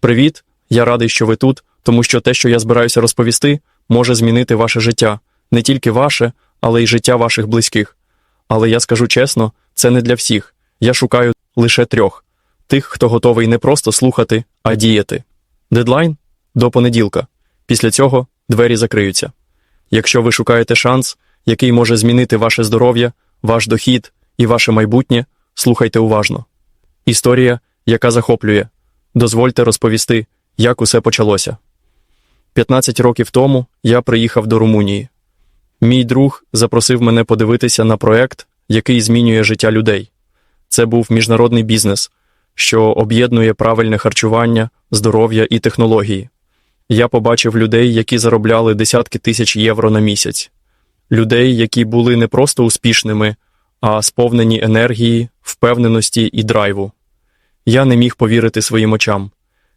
Привіт! Я радий, що ви тут, тому що те, що я збираюся розповісти, може змінити ваше життя, не тільки ваше, але й життя ваших близьких. Але я скажу чесно, це не для всіх. Я шукаю лише трьох: тих, хто готовий не просто слухати, а діяти. Дедлайн до понеділка. Після цього двері закриються. Якщо ви шукаєте шанс, який може змінити ваше здоров'я, ваш дохід і ваше майбутнє, слухайте уважно. Історія, яка захоплює. Дозвольте розповісти, як усе почалося. 15 років тому я приїхав до Румунії. Мій друг запросив мене подивитися на проект, який змінює життя людей. Це був міжнародний бізнес, що об'єднує правильне харчування, здоров'я і технології. Я побачив людей, які заробляли десятки тисяч євро на місяць, людей, які були не просто успішними, а сповнені енергії, впевненості і драйву. Я не міг повірити своїм очам.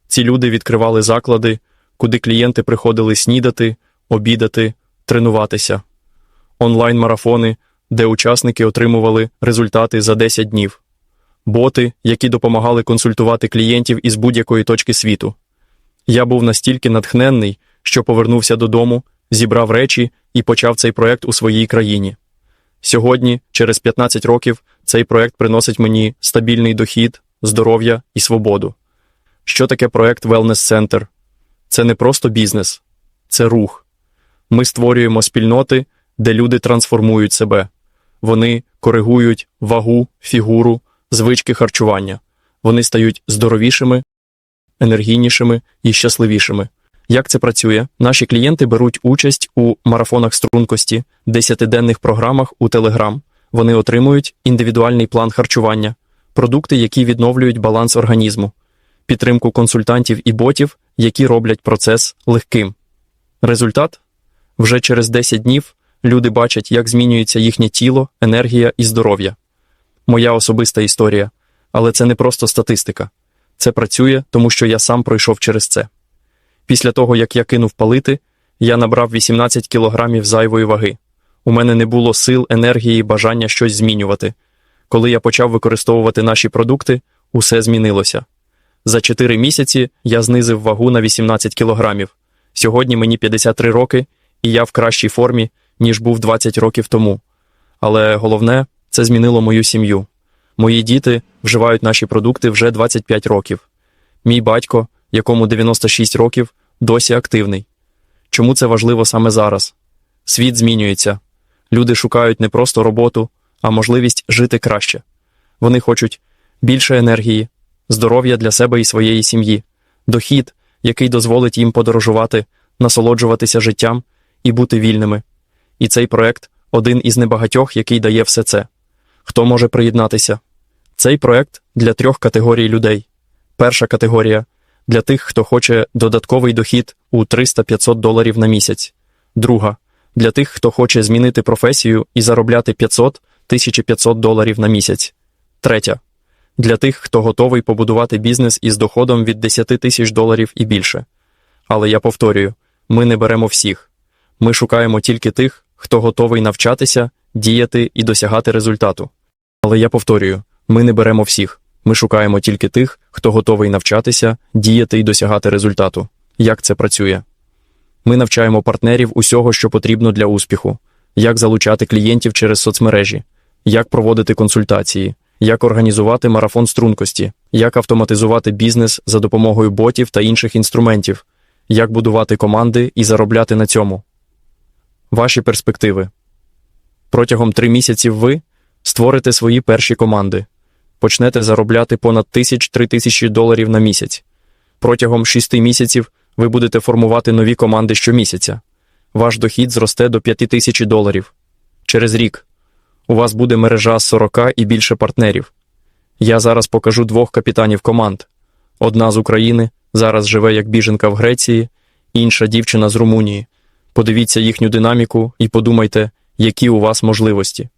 Ці люди відкривали заклади, куди клієнти приходили снідати, обідати, тренуватися, онлайн-марафони, де учасники отримували результати за 10 днів, боти, які допомагали консультувати клієнтів із будь-якої точки світу. Я був настільки натхненний, що повернувся додому, зібрав речі і почав цей проект у своїй країні. Сьогодні, через 15 років, цей проект приносить мені стабільний дохід, здоров'я і свободу. Що таке проект Wellness Center? Це не просто бізнес, це рух. Ми створюємо спільноти, де люди трансформують себе. Вони коригують вагу, фігуру, звички харчування. Вони стають здоровішими, енергійнішими і щасливішими. Як це працює? Наші клієнти беруть участь у марафонах стрункості, десятиденних програмах у Telegram. Вони отримують індивідуальний план харчування, продукти, які відновлюють баланс організму, підтримку консультантів і ботів, які роблять процес легким. Результат вже через 10 днів люди бачать, як змінюється їхнє тіло, енергія і здоров'я. Моя особиста історія, але це не просто статистика. Це працює, тому що я сам пройшов через це. Після того, як я кинув палити, я набрав 18 кілограмів зайвої ваги. У мене не було сил, енергії бажання щось змінювати. Коли я почав використовувати наші продукти, усе змінилося. За 4 місяці я знизив вагу на 18 кілограмів. Сьогодні мені 53 роки, і я в кращій формі, ніж був 20 років тому. Але головне, це змінило мою сім'ю. Мої діти вживають наші продукти вже 25 років. Мій батько, якому 96 років, досі активний. Чому це важливо саме зараз? Світ змінюється. Люди шукають не просто роботу, а можливість жити краще. Вони хочуть більше енергії, здоров'я для себе і своєї сім'ї, дохід, який дозволить їм подорожувати, насолоджуватися життям і бути вільними. І цей проект один із небагатьох, який дає все це. Хто може приєднатися? Цей проект для трьох категорій людей. Перша категорія для тих, хто хоче додатковий дохід у 300-500 доларів на місяць. Друга для тих, хто хоче змінити професію і заробляти 500-1500 доларів на місяць. Третя для тих, хто готовий побудувати бізнес із доходом від 10 тисяч доларів і більше. Але я повторюю: ми не беремо всіх. Ми шукаємо тільки тих, хто готовий навчатися, діяти і досягати результату. Але я повторюю: ми не беремо всіх. Ми шукаємо тільки тих, хто готовий навчатися, діяти і досягати результату. Як це працює? Ми навчаємо партнерів усього, що потрібно для успіху, як залучати клієнтів через соцмережі, як проводити консультації, як організувати марафон стрункості, як автоматизувати бізнес за допомогою ботів та інших інструментів, як будувати команди і заробляти на цьому. Ваші перспективи протягом три місяців ви створите свої перші команди, почнете заробляти понад тисяч-три тисячі доларів на місяць. Протягом шести місяців ви будете формувати нові команди щомісяця. Ваш дохід зросте до 5 тисяч доларів. Через рік у вас буде мережа з 40 і більше партнерів. Я зараз покажу двох капітанів команд. Одна з України зараз живе як біженка в Греції, інша дівчина з Румунії. Подивіться їхню динаміку і подумайте, які у вас можливості.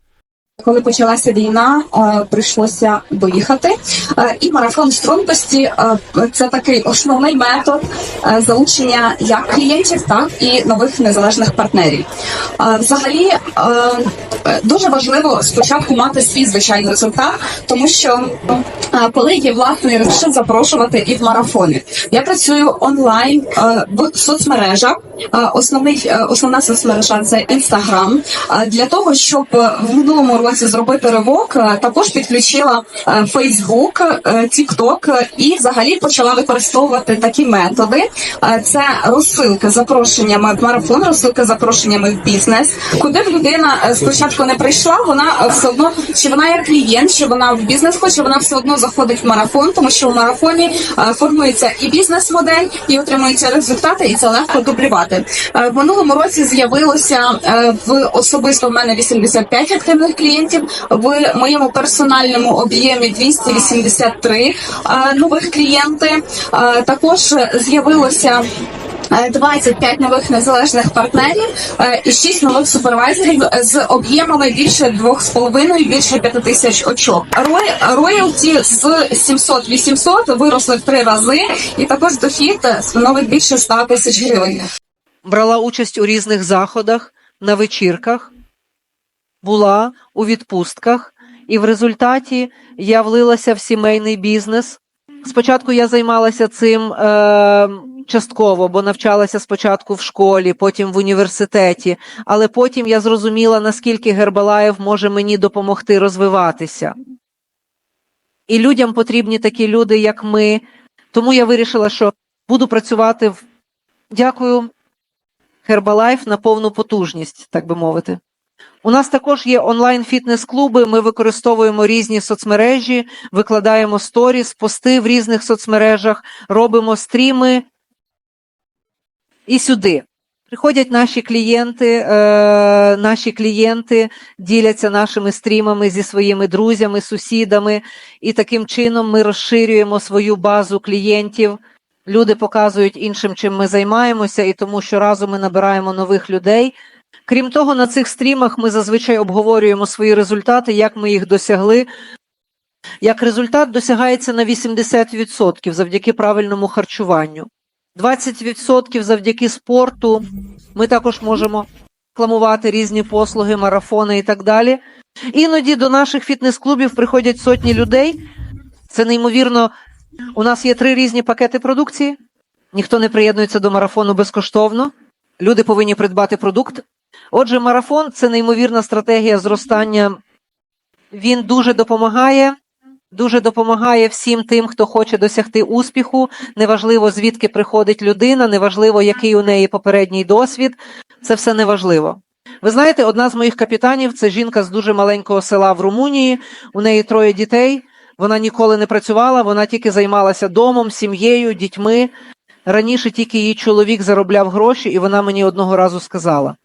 Коли почалася війна, е, прийшлося виїхати. Е, І марафон стрункості е, це такий основний метод залучення як клієнтів, так і нових незалежних партнерів. Взагалі дуже важливо спочатку мати свій звичайний результат, тому що коли є власний ресурс запрошувати і в марафони. Я працюю онлайн в соцмережах. Основний основна соцмережа це інстаграм. Для того щоб в минулому році зробити ривок, е, також підключила Фейсбук, Тікток і взагалі почала використовувати такі методи. Е, Це розсилки запрошеннями в марафон, розсилки запрошеннями в бізнес. Куди б людина е, спочатку не прийшла, вона е, все одно чи вона як клієнт, чи вона в бізнес хоче, вона все одно заходить в марафон, тому що в марафоні е, формується і бізнес-модель, і отримуються результати, і це легко дублювати. Е, В минулому році з'явилося е, в особисто в мене 85 активних клієнтів. В моєму персональному об'ємі 283 е, нових клієнти. Е, Також з'явилося. е, 25 нових незалежних партнерів е, і 6 нових супервайзерів з об'ємами більше 2,5, більше 5 тисяч очок. Роялті з 700-800 виросли в три рази, і також дохід е, становить більше 100 тисяч гривень. брала участь у різних заходах, на вечірках, була у відпустках, і в результаті я влилася в сімейний бізнес. Спочатку я займалася цим е, частково, бо навчалася спочатку в школі, потім в університеті, але потім я зрозуміла, наскільки Гербалаєв може мені допомогти розвиватися. І людям потрібні такі люди, як ми. Тому я вирішила, що буду працювати в. Дякую, Herbalife на повну потужність, так би мовити. У нас також є онлайн-фітнес-клуби. Ми використовуємо різні соцмережі, викладаємо сторіс, пости в різних соцмережах, робимо стріми і сюди. Приходять наші клієнти, е, наші клієнти діляться нашими стрімами зі своїми друзями, сусідами, і таким чином ми розширюємо свою базу клієнтів. Люди показують іншим, чим ми займаємося, і тому щоразу ми набираємо нових людей. Крім того, на цих стрімах ми зазвичай обговорюємо свої результати, як ми їх досягли. Як результат досягається на 80% завдяки правильному харчуванню. 20% завдяки спорту. Ми також можемо рекламувати різні послуги, марафони і так далі. Іноді до наших фітнес-клубів приходять сотні людей. Це неймовірно. У нас є три різні пакети продукції. Ніхто не приєднується до марафону безкоштовно. Люди повинні придбати продукт. Отже, марафон це неймовірна стратегія зростання. Він дуже допомагає. Дуже допомагає всім тим, хто хоче досягти успіху. Неважливо, звідки приходить людина, неважливо, який у неї попередній досвід. Це все неважливо. Ви знаєте, одна з моїх капітанів це жінка з дуже маленького села в Румунії. У неї троє дітей. Вона ніколи не працювала, вона тільки займалася домом, сім'єю, дітьми. Раніше тільки її чоловік заробляв гроші, і вона мені одного разу сказала,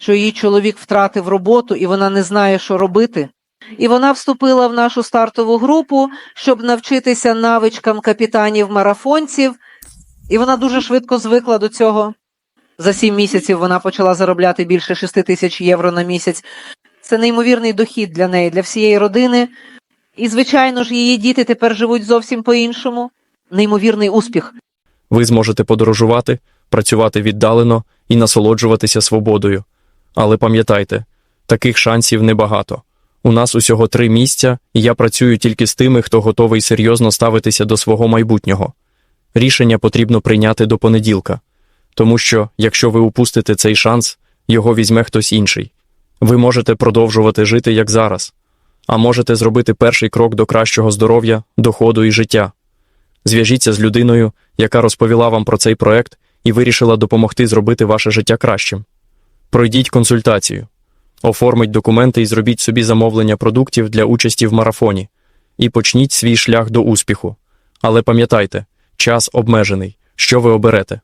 що її чоловік втратив роботу і вона не знає, що робити. І вона вступила в нашу стартову групу, щоб навчитися навичкам капітанів-марафонців, і вона дуже швидко звикла до цього. За сім місяців вона почала заробляти більше 6 тисяч євро на місяць. Це неймовірний дохід для неї, для всієї родини. І, звичайно ж, її діти тепер живуть зовсім по-іншому. Неймовірний успіх. Ви зможете подорожувати, працювати віддалено і насолоджуватися свободою. Але пам'ятайте, таких шансів небагато. У нас усього три місця, і я працюю тільки з тими, хто готовий серйозно ставитися до свого майбутнього. Рішення потрібно прийняти до понеділка, тому що, якщо ви упустите цей шанс, його візьме хтось інший. Ви можете продовжувати жити як зараз, а можете зробити перший крок до кращого здоров'я, доходу і життя. Зв'яжіться з людиною, яка розповіла вам про цей проект і вирішила допомогти зробити ваше життя кращим. Пройдіть консультацію, оформіть документи і зробіть собі замовлення продуктів для участі в марафоні. І почніть свій шлях до успіху. Але пам'ятайте, час обмежений. Що ви оберете?